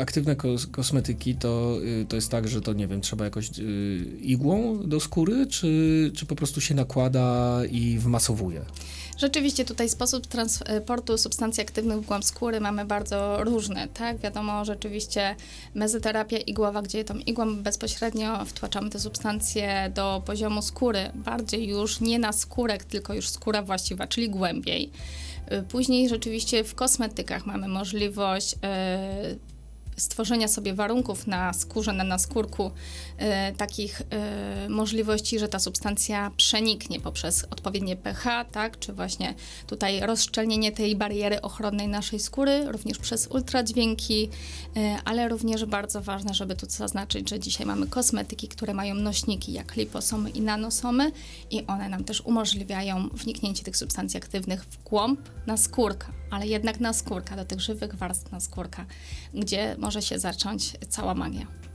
Aktywne kos- kosmetyki to, y, to jest tak, że to nie wiem, trzeba jakoś y, igłą do skóry, czy, czy po prostu się nakłada i wmasowuje? Rzeczywiście tutaj sposób transportu substancji aktywnych w głąb skóry mamy bardzo różny, tak? Wiadomo, rzeczywiście mezoterapia igłowa, gdzie tą igłą bezpośrednio wtłaczamy te substancje do poziomu skóry, bardziej już nie na skórek, tylko już skóra właściwa, czyli głębiej. Y, Później rzeczywiście w kosmetykach mamy możliwość y, stworzenia sobie warunków na skórze, na naskórku, e, takich e, możliwości, że ta substancja przeniknie poprzez odpowiednie pH, tak, czy właśnie tutaj rozszczelnienie tej bariery ochronnej naszej skóry, również przez ultradźwięki, e, ale również bardzo ważne, żeby tu zaznaczyć, że dzisiaj mamy kosmetyki, które mają nośniki jak liposomy i nanosomy i one nam też umożliwiają wniknięcie tych substancji aktywnych w głąb naskórka, ale jednak naskórka, do tych żywych warstw naskórka, gdzie może się zacząć cała magia.